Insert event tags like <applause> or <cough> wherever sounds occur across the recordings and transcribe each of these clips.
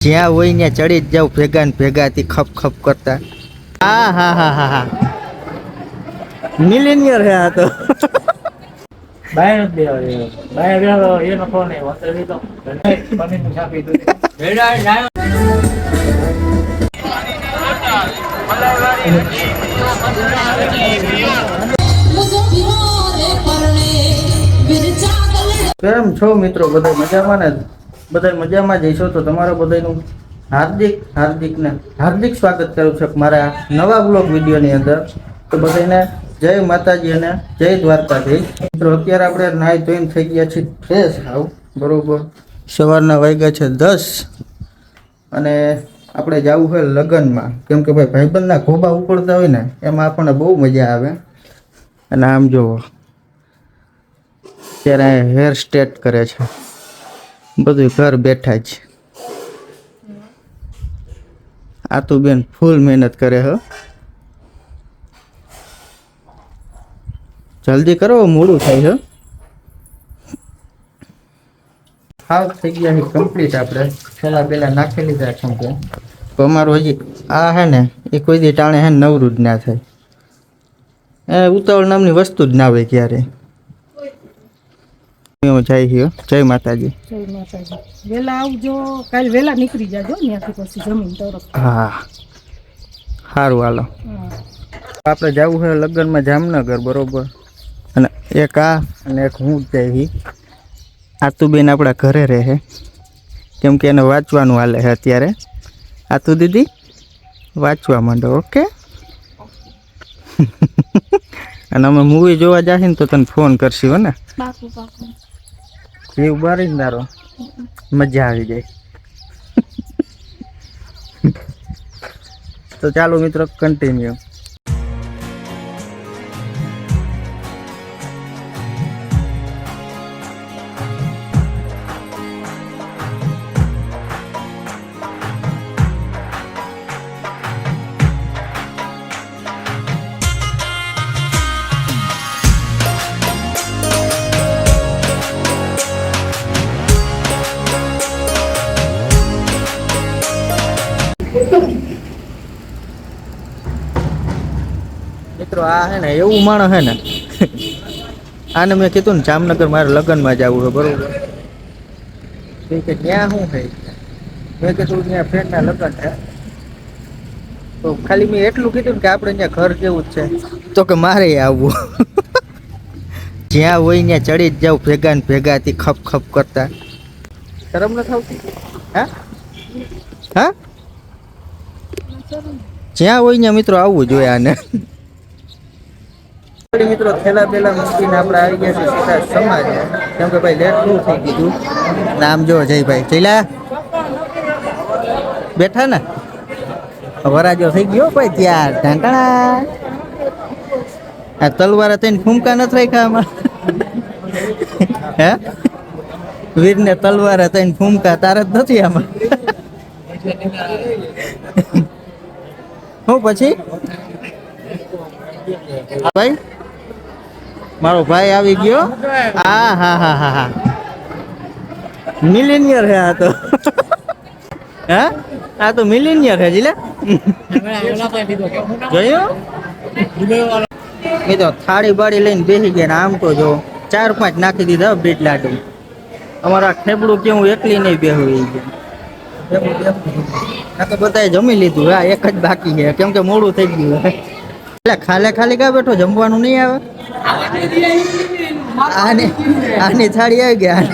જ્યાં હોય ત્યાં ચડી જ જાવ ભેગા ને ભેગાથી ખપ ખપ કરતા. હા હા હા હા હા. મિલેનિયર હે આ તો. કેમ છો મિત્રો? બધા મજામાં ને? બધા મજામાં જઈશો તો તમારા બધાનું હાર્દિક હાર્દિક ને હાર્દિક સ્વાગત કરું છું મારા નવા બ્લોગ વિડીયોની અંદર. તો બધાને જય માતાજી અને જય દ્વારકાધીશ. મિત્રો, અત્યારે આપણે નાહી ધોઈને થઈ ગયા છીએ ફ્રેશ આવ બરોબર. સવારના વાગ્યા છે દસ અને આપણે જવું હોય લગ્નમાં. કેમ કે ભાઈ ભાઈબંધના ખોબા ઉપડતા હોય ને, એમાં આપણને બહુ મજા આવે. અને આમ જુઓ ત્યારે હેર સ્ટેટ કરે છે. બધું ઘર બેઠા જ. આ તો બેન ફૂલ મહેનત કરે હો. જલ્દી કરો મોડું થાય છે હાવ થઈ ગયા છે કમ્પ્લીટ આપણે પેલા પેલા નાખી લીધા છે તો અમારું હજી આ હે ને એ કોઈ દી ટાણે હે નવરું જ ના થાય. એ ઉતાવળ નામની વસ્તુ જ ના હોય ક્યારે. જઈ જય માતાજી. જય માતાજી. વેલા આવજો. કાલ વેલા નીકળી જાજો ત્યાંથી પછી જમીન તરફ. હા. સારું હાલો. આપણે જવું છે લગ્નમાં જામનગર બરોબર? અને એક આ અને એક હું જઈ આતુબેન આપણા ઘરે રહે કેમ કે એને વાંચવાનું હાલે છે અત્યારે. આતુ દીદી વાંચવા માંડો ઓકે? <laughs> અને અમે મૂવી જોવા જઈએ ને તો તને ફોન કરશું હો ને? પાકું જીવ જ તારો મજા આવી જાય. તો ચાલો મિત્રો કન્ટિન્યુ મિત્રો આ હે ને, એવું માણસ હે ને. આને મેં કીધું ને, જામનગર મારે લગ્નમાં જવું છે, બરોબર? કે, ત્યાં શું છે મેં કીધું ત્યાં ફ્રેન્ડના લગ્ન છે. તો ખાલી મેં એટલું કીધું કે આપણે ત્યાં ઘર જેવું જ છે. તો કે, મારે આવવું જ્યાં હોય ત્યાં ચડી જ જાવ ભેગા ને ભેગાથી ખપ ખપ કરતા. શરમ ન થતી હા? હા? જ્યાં હોય ત્યાં મિત્રો આવવું જોઈએ આને. મિત્રો થેલા પેલા મૂકીને આપણે આવી ગયા છે સીધા સમાજ. કેમ કે ભાઈ લેટ બહુ થઈ ગયું નામ જો જયભાઈ. ચૈલા બેઠા ને? વરાજો થઈ ગયો ભાઈ ત્યાં. ઢાંટણા આ તલવાર થઈને ફૂમકા નથી રાખ્યા આમાં. હે? વીરને તલવાર થઈને ફૂમકા તારે જ નથી આમાં. હું પછી? ભાઈ? મારો ભાઈ આવી ગયો. હા હા હા હા હા. મિલેનિયર હે આ તો. <laughs> હા? આ તો મિલિનિયર હે જીલે <laughs> જોયું? એ તો થાળી બાળી લઈને બેસી ગયા આમ તો જો ચાર પાંચ નાખી દીધા બ્રેડ લાડુ. અમારા ખેબડું કેવું એકલી નહીં બેહું એ આ તો બધાએ જમી લીધું હા એક જ બાકી છે. કેમ કે મોડું થઈ ગયું. એટલે ખાલે ખાલી કા બેઠો, જમવાનું નહીં આવે? આની આની થાળી આવી ગયા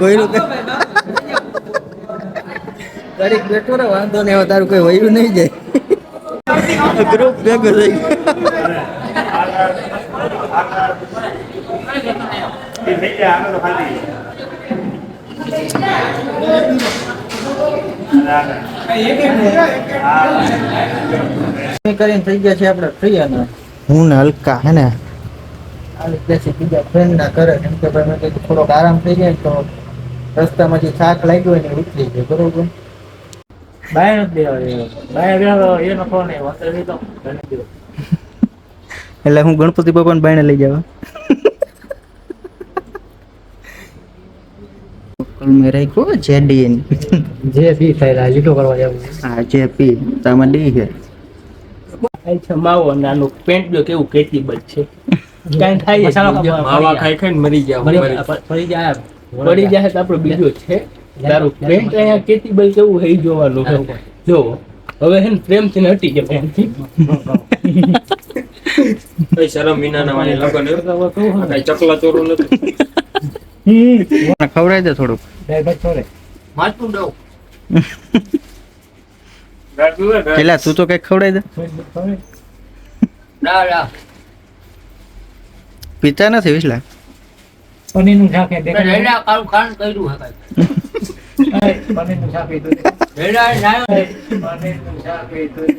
કોઈનું કઈ તારીખ બેઠો ને વાંધો નહીં આવે તારું કોઈ વયું નહીં જાય. ગ્રુપ ભેગો થઈ ગયો. કરીને થઈ ગયા છે આપણે ફ્રી અને હું ને હલકા, હે ને? આવી બેસી બીજા ફ્રેન્ડ ના મેં કીધું થોડોક આરામ થઈ જાય તો રસ્તામાંથી થાક લાગ્યો હોય ને ઉતરી જાય બરોબર બાય નથી દેવા એનો એટલે હું ગણપતિ બાપાને બાયણે લઈ જવા. મેં રાખ્યું જેડી જે બી થયેલા લીટો કરવા જવું. હા જે પી તામાં ડી છે. ખાય છે માવો નાનો પેન્ટ જો કેવું કેટીબલ છે. કાઈ થાય માવા ખાઈ ખાઈને મરી ગયા મરી જાય પડી જાય તો આપણો બીજો છે. તારું પેન્ટ અહીંયા કેટીબલ કેવું હઈ જોવાનું જો હવે હે ને પ્રેમથી ને હટી ગયા કઈ શરમ વિનાના વાળી લગન ચકલા ચોરું નથી. ખવડાવી દે થોડુંક. પેલા તું તો કંઈક ખવડાવી દે. પીતા નથી વિસલા. ભાઈ ના શાક એ રેડા કાળું ખાણ કર્યું હકાય. પનીરનું શાક એ દૂધ રેડા નાયો. પનીર શાક એ દૂધ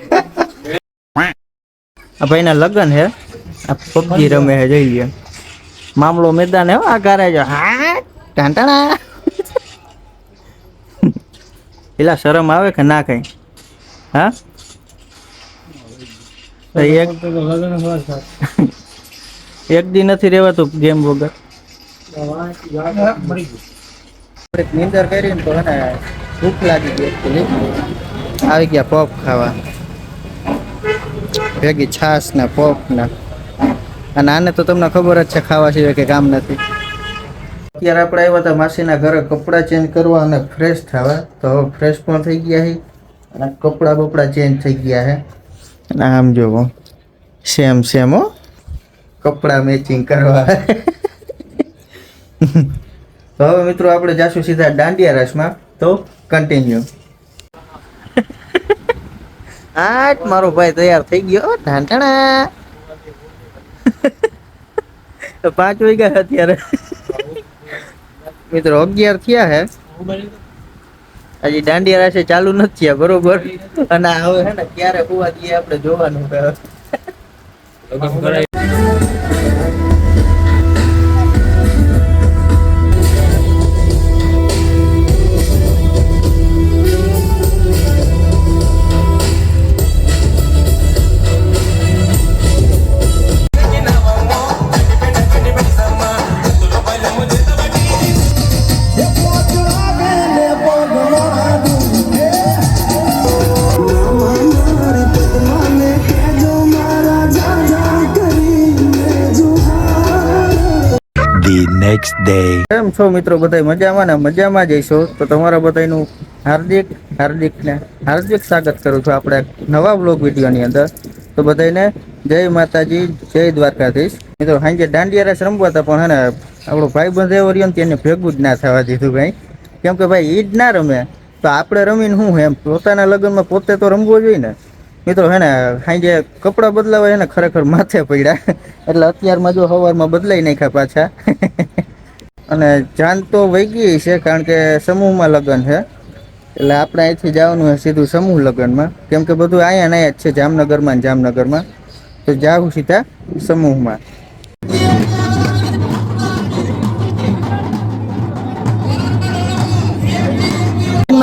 આ ભાઈના લગ્ન હે. આ પબજી રમે હે જઈએ મામલો મેદાન આ ગારે જો. હા ટાંટાણા. પેલા શરમ આવે કે ના કઈ? હા? એક એક દી નથી રહેવાતું ગેમ વગર. નિંદર નીંદર કરીને તો એને ભૂખ લાગી ગઈ. આવી ગયા પોપ ખાવા. ભેગી છાશ ને પોપ ને અને આને તો તમને ખબર જ છે, ખાવા સિવાય કે કામ નથી. અત્યારે આપણે આવ્યા હતા માસીના ઘરે, કપડાં ચેન્જ કરવા અને ફ્રેશ થવા. તો હવે ફ્રેશ પણ થઈ ગયા છે અને કપડાં બપડા ચેન્જ થઈ ગયા છે. અને આમ જોવો સેમ સેમ હો. કપડાં મેચિંગ કરવા. તો હવે મિત્રો આપણે જાશું સીધા દાંડિયા રસમાં. તો કન્ટિન્યુ આટ, મારો ભાઈ તૈયાર થઈ ગયો. ઢાંટણા પાંચ વાગ્યા અત્યારે. મિત્રો, અગિયાર થયા હે. હજી દાંડિયા રાશે ચાલુ નથી થયા, બરોબર? અને હવે હે ને, ક્યારે હોવા દઈએ આપણે જોવાનું next કેમ છો મિત્રો? બધા મજામાં ને? મજામાં જઈશો તો તમારા બધાનું હાર્દિક હાર્દિક ને હાર્દિક સ્વાગત કરું છું આપણે નવા બ્લોગ વિડીયોની અંદર. તો બધાને જય માતાજી, જય દ્વારકાધીશ. મિત્રો સાંજે દાંડિયારા રમવા હતા, પણ હે આપણો ભાઈ બંધ એવો રહ્યો ને તેને ભેગું જ ના થવા દીધું ભાઈ. કેમ કે ભાઈ જ ના રમે. તો આપણે રમીને શું એમ? પોતાના લગ્નમાં પોતે તો રમવો જોઈએ ને. મિત્રો, હે ને સાંજે કપડાં બદલાવા હે ને ખરેખર માથે પડ્યા. <laughs> એટલે અત્યારમાં જો સવારમાં બદલાઈ નાખ્યા પાછા. <laughs> અને જાન તો વહી ગઈ છે કારણ કે સમૂહમાં લગ્ન છે. એટલે આપણે અહીંથી જવાનું છે સીધું સમૂહ લગ્નમાં. કેમ કે બધું અહીંયા ને જ છે જામનગરમાં જામનગરમાં. તો જાઉં સીધા સમૂહમાં.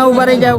ઊભા રહી જાવ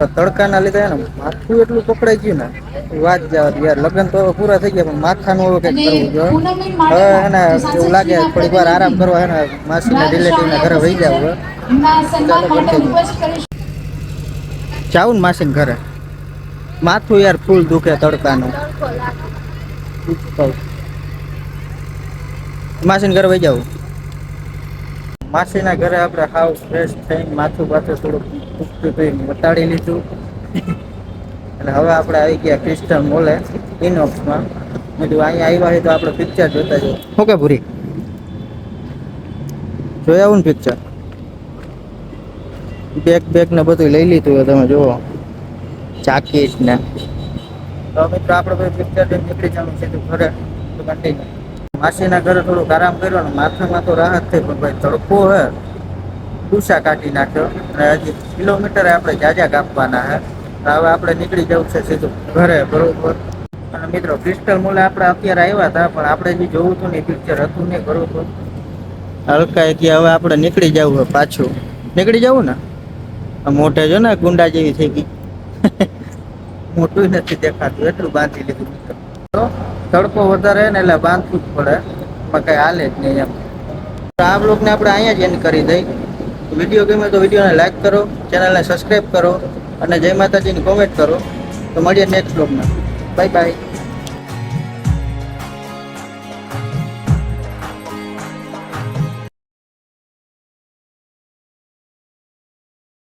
તડકાના લીધે ને માથું એટલું પકડાઈ ગયું ને, વાત જવા યાર, લગ્ન તો પૂરા થઈ ગયા, પણ માથાનું હવે કંઈક કરવું જોઈએ હવે એને એવું લાગે થોડીક વાર આરામ કરવા હે ને, માસીના રિલેટિવના ઘરે વહી જાવ હવે. જાવું ને માસીને ઘરે. માથું યાર ફૂલ દુખે તડકાનું. માસીને ઘરે વહી જાવ માસીના ઘરે આપણે હાવ ફ્રેશ થઈને માથું પાછું થોડુંક દુખતું બતાડી લીધું. અને હવે આપણે આવી ગયા ક્રિસ્ટલ મોલે ઇનોક્સમાં મેં કીધું અહીંયા આવ્યા હોય તો આપણે પિક્ચર જોતા જઈએ. શું કે ભૂરી જોઈ આવું ને પિક્ચર બેગ બેગ ને બધું લઈ લીધું તમે જુઓ. જાકીટ ને. તો મિત્રો આપણે પિક્ચર નીકળી જવાનું છે ઘરે. તો કન્ટિન્યુ માસીના ઘરે થોડુંક આરામ કર્યો ને માથામાં તો રાહત થઈ પણ ભાઈ તડકો હે. ડૂસા કાઢી નાખ્યો અને હજી કિલોમીટર આપણે જાજા કાપવાના તો હવે આપણે નીકળી જવું છે સીધું ઘરે બરોબર. અને મિત્રો ક્રિસ્ટલ મોલે આપણે અત્યારે આવ્યા હતા, પણ આપણે જે જોવું હતું ને પિક્ચર હતું નહીં, બરોબર. હલકા કે હવે આપણે નીકળી જવું છે પાછું. નીકળી જવું ને? મોટે જો ને ગુંડા જેવી થઈ ગઈ. <laughs> મોટું નથી દેખાતું, એટલું બાંધી લીધું મિત્રો. તડકો વધારે ને એટલે બાંધવું જ પડે. એમાં કઈ હાલે જ નહીં એમ. આ બ્લોગને આપણે અહીંયા જ એન્ડ કરી દઈ. વીડિયો ગમે તો વિડીયોને લાઈક કરો ચેનલને સબસ્ક્રાઈબ કરો અને જય માતાજીની કોમેન્ટ કરો. તો મળીએ નેક્સ્ટ બ્લોગમાં બાય બાય